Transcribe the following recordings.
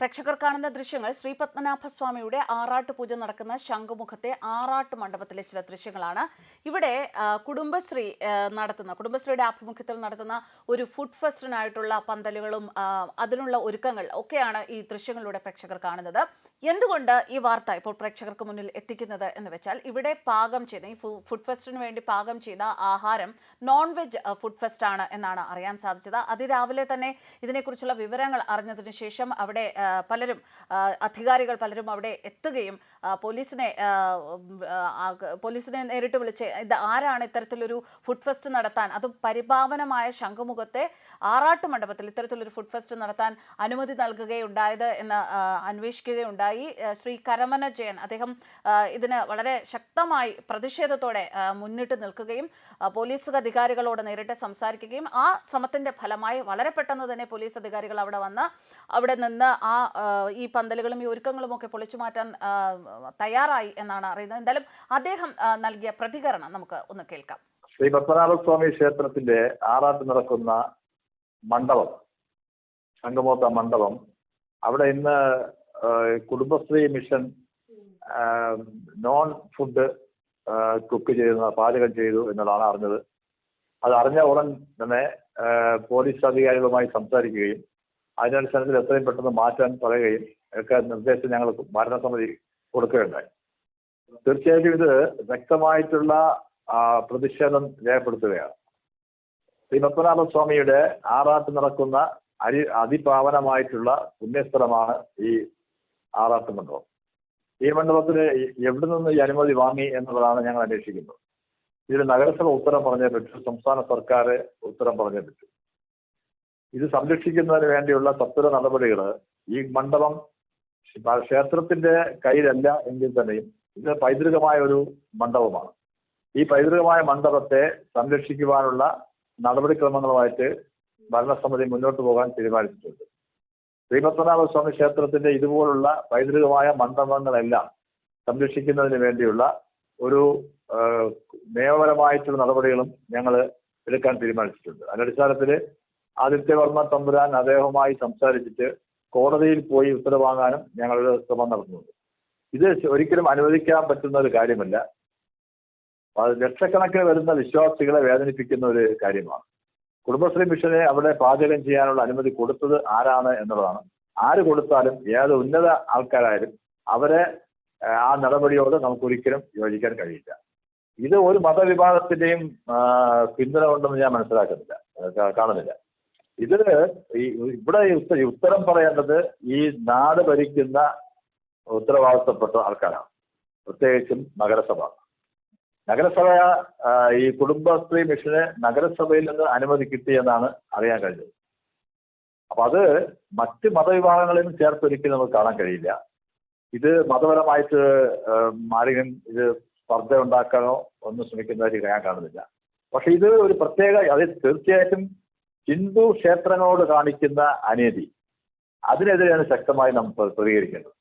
പ്രേക്ഷകർ കാണുന്ന ദൃശ്യങ്ങൾ ശ്രീ പത്മനാഭസ്വാമിയുടെ ആറാട്ട് പൂജ നടക്കുന്ന ശംഖുമുഖത്തെ ആറാട്ട് മണ്ഡപത്തിലെ ചില ദൃശ്യങ്ങളാണ്. ഇവിടെ കുടുംബശ്രീ നടത്തുന്ന കുടുംബശ്രീയുടെ ആഭിമുഖ്യത്തിൽ നടത്തുന്ന ഒരു ഫുഡ് ഫെസ്റ്റിനായിട്ടുള്ള പന്തലുകളും അതിനുള്ള ഒരുക്കങ്ങൾ ഒക്കെയാണ് ഈ ദൃശ്യങ്ങളിലൂടെ പ്രേക്ഷകർ കാണുന്നത്. എന്തുകൊണ്ട് ഈ വാർത്ത ഇപ്പോൾ പ്രേക്ഷകർക്ക് മുന്നിൽ എത്തിക്കുന്നത് എന്ന് വെച്ചാൽ ഇവിടെ പാകം ചെയ്ത ഈ ഫുഡ് ഫെസ്റ്റിന് വേണ്ടി പാകം ചെയ്ത ആഹാരം നോൺ വെജ് ഫുഡ് ഫെസ്റ്റ് ആണ് എന്നാണ് അറിയാൻ സാധിച്ചത്. അതിരാവിലെ തന്നെ ഇതിനെക്കുറിച്ചുള്ള വിവരങ്ങൾ അറിഞ്ഞതിന് ശേഷം അവിടെ പലരും അധികാരികൾ പലരും അവിടെ എത്തുകയും പോലീസിനെ പോലീസിനെ നേരിട്ട് വിളിച്ച് ഇത് ആരാണ് ഇത്തരത്തിലൊരു ഫുഡ് ഫെസ്റ്റ് നടത്താൻ അതും പരിഭാവനമായ ശംഖുമുഖത്തെ ആറാട്ട് മണ്ഡപത്തിൽ ഇത്തരത്തിലൊരു ഫുഡ് ഫെസ്റ്റ് നടത്താൻ അനുമതി നൽകുകയുണ്ടായത് എന്ന് അന്വേഷിക്കുകയുണ്ടായി ആ, ശ്രീ കരമന ജയൻ അദ്ദേഹം ഇതിന് വളരെ ശക്തമായി പ്രതിഷേധത്തോടെ മുന്നിട്ട് നിൽക്കുകയും പോലീസ് അധികാരികളോട് നേരിട്ട് സംസാരിക്കുകയും ആ ശ്രമത്തിന്റെ ഫലമായി വളരെ പെട്ടെന്ന് തന്നെ പോലീസ് അധികാരികൾ അവിടെ വന്ന് അവിടെ നിന്ന് ആ ഈ പന്തലുകളും ഈ ഒരുക്കങ്ങളും ഒക്കെ പൊളിച്ചു മാറ്റാൻ തയ്യാറായി എന്നാണ് അറിയുന്നത്. എന്തായാലും അദ്ദേഹം നൽകിയ പ്രതികരണം നമുക്ക് ഒന്ന് കേൾക്കാം. ശ്രീ പത്മനാഭസ്വാമി ക്ഷേത്രത്തിന്റെ ആറാട്ട് നടക്കുന്ന മണ്ഡപം സംഗമോത്ത മണ്ഡപം അവിടെ ഇന്ന് Kudumbashree mission non food cook ചെയ്യുന്ന പാചകം ചെയ്തു എന്നുള്ളതാണ് അറിഞ്ഞത്. അത് അറിഞ്ഞ ഉടൻ തന്നെ പോലീസ് അധികാരികളുമായി സംസാരിക്കുകയും അതിനനുസരണത്തിൽ എത്രയും പെട്ടെന്ന് മാറ്റാൻ പറയുകയും ഒക്കെ നിർദ്ദേശം ഞങ്ങൾ ഭരണസമിതി കൊടുക്കുകയുണ്ടായി. തീർച്ചയായിട്ടും ഇത് വ്യക്തമായിട്ടുള്ള പ്രതിഷേധം രേഖപ്പെടുത്തുകയാണ്. ശ്രീ പത്മനാഭസ്വാമിയുടെ ആറാട്ട് നടക്കുന്ന അരി അതിപാവനമായിട്ടുള്ള പുണ്യസ്ഥലമാണ് ഈ ആറാട്ട് മണ്ഡപം ഈ മണ്ഡപത്തിന് എവിടെ നിന്ന് ഈ അനുമതി വാങ്ങി എന്നുള്ളതാണ് ഞങ്ങൾ അന്വേഷിക്കുന്നത്. ഇതിന് നഗരസഭ ഉത്തരം പറഞ്ഞേ പറ്റൂ സംസ്ഥാന സർക്കാർ ഉത്തരം പറഞ്ഞേ പറ്റൂ. ഇത് സംരക്ഷിക്കുന്നതിന് വേണ്ടിയുള്ള സത്വര നടപടികൾ ഈ മണ്ഡപം ക്ഷ- ക്ഷേത്രത്തിന്റെ കയ്യിലല്ല എങ്കിൽ തന്നെയും ഇത് പൈതൃകമായ ഒരു മണ്ഡപമാണ്. ഈ പൈതൃകമായ മണ്ഡപത്തെ സംരക്ഷിക്കുവാനുള്ള നടപടിക്രമങ്ങളുമായിട്ട് ഭരണസമിതി മുന്നോട്ട് പോകാൻ തീരുമാനിച്ചിട്ടുണ്ട്. ശ്രീപത്മനാഭസ്വാമി ക്ഷേത്രത്തിന്റെ ഇതുപോലുള്ള പൈതൃകമായ മണ്ഡപങ്ങളെല്ലാം സംരക്ഷിക്കുന്നതിന് വേണ്ടിയുള്ള ഒരു നിയമപരമായിട്ടുള്ള നടപടികളും ഞങ്ങൾ എടുക്കാൻ തീരുമാനിച്ചിട്ടുണ്ട്. അതിനടിസ്ഥാനത്തിൽ ആദിത്യവർമ്മ തമ്പുരാൻ അദ്ദേഹവുമായി സംസാരിച്ചിട്ട് കോടതിയിൽ പോയി ഉത്തരവ് വാങ്ങാനും ഞങ്ങളൊരു ശ്രമം നടത്തുന്നുണ്ട്. ഇത് ഒരിക്കലും അനുവദിക്കാൻ പറ്റുന്ന ഒരു കാര്യമല്ല. ലക്ഷക്കണക്കിന് വരുന്ന വിശ്വാസികളെ വേദനിപ്പിക്കുന്ന ഒരു കാര്യമാണ്. കുടുംബശ്രീ മിഷനെ അവിടെ പാചകം ചെയ്യാനുള്ള അനുമതി കൊടുത്തത് ആരാണ് എന്നുള്ളതാണ്. ആര് കൊടുത്താലും ഏത് ഉന്നത ആൾക്കാരായാലും അവരെ ആ, നടപടിയോട് നമുക്കൊരിക്കലും യോജിക്കാൻ കഴിയില്ല. ഇത് ഒരു മതവിഭാഗത്തിന്റെയും പിന്തുണ ഉണ്ടെന്ന് ഞാൻ മനസ്സിലാക്കുന്നില്ല. കാണുന്നില്ല. ഇത് ഇവിടെ ഉത്തരം പറയേണ്ടത് ഈ നാട് ഭരിക്കുന്ന ഉത്തരവാദിത്തപ്പെട്ട ആൾക്കാരാണ്. പ്രത്യേകിച്ചും നഗരസഭ. നഗരസഭ ഈ കുടുംബശ്രീ മിഷന് നഗരസഭയിൽ നിന്ന് അനുമതി കിട്ടി എന്നാണ് അറിയാൻ കഴിഞ്ഞത്. അപ്പൊ അത് മറ്റ് മതവിഭാഗങ്ങളെയും ചേർത്ത് ഒരിക്കലും നമുക്ക് കാണാൻ കഴിയില്ല. ഇത് മതപരമായിട്ട് ആരെങ്കിലും ഇത് സ്പർദ്ധ ഉണ്ടാക്കാനോ ഒന്നും ശ്രമിക്കുന്നതായിട്ട് ഞാൻ കാണുന്നില്ല. പക്ഷെ ഇത് ഒരു പ്രത്യേക അത് തീർച്ചയായിട്ടും ഹിന്ദു ക്ഷേത്രങ്ങളോട് കാണിക്കുന്ന അനീതി. അതിനെതിരെയാണ് ശക്തമായി നാം പ്രതികരിക്കേണ്ടത്.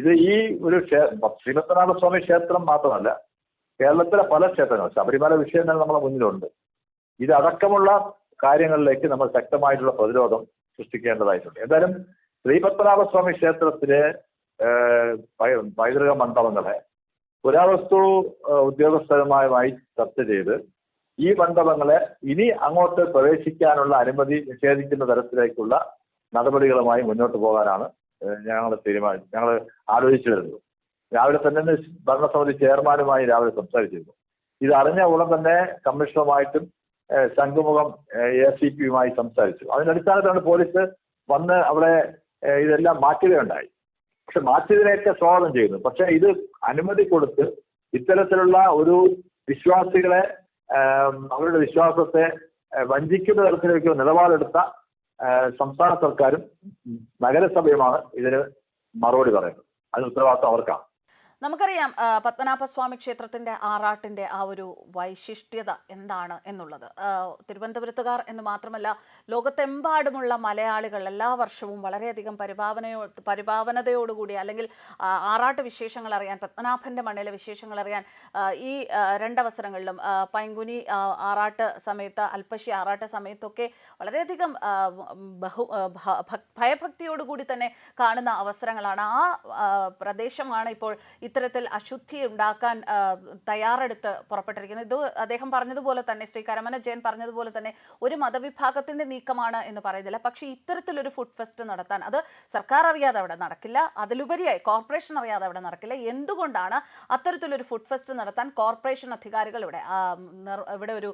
ഇത് ഈ ഒരു ശ്രീപത്മനാഭസ്വാമി ക്ഷേത്രം മാത്രമല്ല കേരളത്തിലെ പല ക്ഷേത്രങ്ങൾ ശബരിമല വിഷയം തന്നെ നമ്മുടെ മുന്നിലുണ്ട്. ഇതടക്കമുള്ള കാര്യങ്ങളിലേക്ക് നമ്മൾ ശക്തമായിട്ടുള്ള പ്രതിരോധം സൃഷ്ടിക്കേണ്ടതായിട്ടുണ്ട്. എന്തായാലും ശ്രീപത്മനാഭസ്വാമി ക്ഷേത്രത്തിലെ പൈതൃക മണ്ഡപങ്ങളെ പുരാവസ്തു ഉദ്യോഗസ്ഥരുമായി ചർച്ച ചെയ്ത് ഈ മണ്ഡപങ്ങളെ ഇനി അങ്ങോട്ട് പ്രവേശിക്കാനുള്ള അനുമതി നിഷേധിക്കുന്ന തരത്തിലേക്കുള്ള നടപടികളുമായി മുന്നോട്ട് പോകാനാണ് ഞങ്ങൾ തീരുമാനിച്ചു ഞങ്ങൾ ആലോചിച്ചു വരുന്നത്. രാവിലെ തന്നെ ഭരണസമിതി ചെയർമാനുമായി രാവിലെ സംസാരിച്ചിരുന്നു. ഇത് അറിഞ്ഞ ഉടൻ തന്നെ കമ്മീഷണറുമായിട്ടും ശംഖുമുഖം എ സി പിയുമായി സംസാരിച്ചു. അതിന്റെ പോലീസ് വന്ന് അവിടെ ഇതെല്ലാം മാറ്റുകയുണ്ടായി പക്ഷെ മാറ്റിയതിനെയൊക്കെ സ്വാഗതം ചെയ്യുന്നു. പക്ഷെ ഇത് അനുമതി കൊടുത്ത് ഇത്തരത്തിലുള്ള ഒരു വിശ്വാസികളെ അവരുടെ വിശ്വാസത്തെ വഞ്ചിക്കുന്ന തരത്തിലേക്ക് നിലപാടെടുത്ത സംസ്ഥാന സർക്കാരും നഗരസഭയുമാണ് ഇതിന് മറുപടി പറയുന്നത്. അതിന് ഉത്തരവാദിത്വം അവർക്കാണ്. നമുക്കറിയാം പത്മനാഭ പത്മനാഭസ്വാമി ക്ഷേത്രത്തിന്റെ ആറാട്ടിന്റെ ആ ഒരു വൈശിഷ്ട്യത എന്താണ് എന്നുള്ളത്. തിരുവനന്തപുരത്തുകാർ എന്ന് മാത്രമല്ല ലോകത്തെമ്പാടുമുള്ള മലയാളികൾ എല്ലാ വർഷവും വളരെയധികം പരിഭാവനയോ പരിഭാവനതയോടുകൂടി അല്ലെങ്കിൽ ആറാട്ട് വിശേഷങ്ങൾ അറിയാൻ പത്മനാഭന്റെ മണ്ണിലെ വിശേഷങ്ങൾ അറിയാൻ ഈ രണ്ടവസരങ്ങളിലും പൈങ്കുനി ആറാട്ട് സമയത്ത് അൽപ്പശി ആറാട്ട് സമയത്തൊക്കെ വളരെയധികം ബഹു ഭയഭക്തിയോടുകൂടി തന്നെ കാണുന്ന അവസരങ്ങളാണ്. ആ, പ്രദേശമാണ് ഇപ്പോൾ ഇത്തരത്തിൽ അശുദ്ധി ഉണ്ടാക്കാൻ തയ്യാറെടുത്ത് പുറപ്പെട്ടിരിക്കുന്നത് ഇത് അദ്ദേഹം പറഞ്ഞതുപോലെ തന്നെ ശ്രീ കരമന ജയൻ പറഞ്ഞതുപോലെ തന്നെ ഒരു മതവിഭാഗത്തിന്റെ നീക്കമാണ് എന്ന് പറയുന്നില്ല. പക്ഷേ ഇത്തരത്തിലൊരു ഫുഡ് ഫെസ്റ്റ് നടത്താൻ അത് സർക്കാർ അറിയാതെ അവിടെ നടക്കില്ല. അതിലുപരിയായി കോർപ്പറേഷൻ അറിയാതെ അവിടെ നടക്കില്ല. എന്തുകൊണ്ടാണ് അത്തരത്തിലൊരു ഫുഡ് ഫെസ്റ്റ് നടത്താൻ കോർപ്പറേഷൻ അധികാരികൾ ഇവിടെ ഇവിടെ ഒരു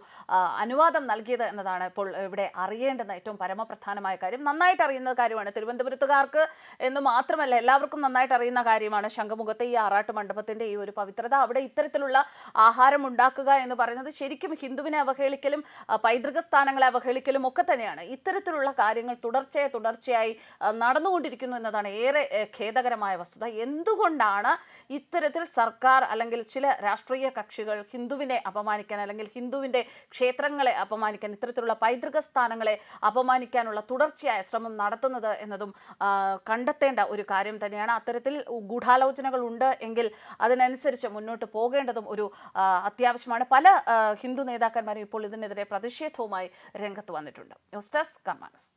അനുവാദം നൽകിയത് എന്നതാണ് ഇപ്പോൾ ഇവിടെ അറിയേണ്ടുന്ന ഏറ്റവും പരമപ്രധാനമായ കാര്യം. നന്നായിട്ട് അറിയുന്ന കാര്യമാണ് തിരുവനന്തപുരത്തുകാർക്ക് എന്ന് മാത്രമല്ല എല്ലാവർക്കും നന്നായിട്ട് അറിയുന്ന കാര്യമാണ് ശംഖുമുഖത്തെ ഈ ആറാട്ട് മണ്ഡപത്തിന്റെ ഈ ഒരു പവിത്രത അവിടെ ഇത്തരത്തിലുള്ള ആഹാരം ഉണ്ടാക്കുക എന്ന് പറയുന്നത് ശരിക്കും ഹിന്ദുവിനെ അവഹേളിക്കലും പൈതൃക സ്ഥാനങ്ങളെ അവഹേളിക്കലും ഒക്കെ തന്നെയാണ്. ഇത്തരത്തിലുള്ള കാര്യങ്ങൾ തുടർച്ചയായി തുടർച്ചയായി നടന്നുകൊണ്ടിരിക്കുന്നു എന്നതാണ് ഏറെ ഖേദകരമായ വസ്തുത. എന്തുകൊണ്ടാണ് ഇത്തരത്തിൽ സർക്കാർ അല്ലെങ്കിൽ ചില രാഷ്ട്രീയ കക്ഷികൾ ഹിന്ദുവിനെ അപമാനിക്കാൻ അല്ലെങ്കിൽ ഹിന്ദുവിന്റെ ക്ഷേത്രങ്ങളെ അപമാനിക്കാൻ ഇത്തരത്തിലുള്ള പൈതൃക സ്ഥാനങ്ങളെ അപമാനിക്കാനുള്ള തുടർച്ചയായ ശ്രമം നടത്തുന്നത് എന്നതും കണ്ടെത്തേണ്ട ഒരു കാര്യം തന്നെയാണ്. അത്തരത്തിൽ ഗൂഢാലോചനകൾ ഉണ്ട് എങ്കിൽ അതിനനുസരിച്ച് മുന്നോട്ട് പോകേണ്ടതും ഒരു അത്യാവശ്യമാണ്. പല ഹിന്ദു നേതാക്കന്മാരും ഇപ്പോൾ ഇതിനെതിരെ പ്രതിഷേധവുമായി രംഗത്ത് വന്നിട്ടുണ്ട്. News desk കർമാനസ്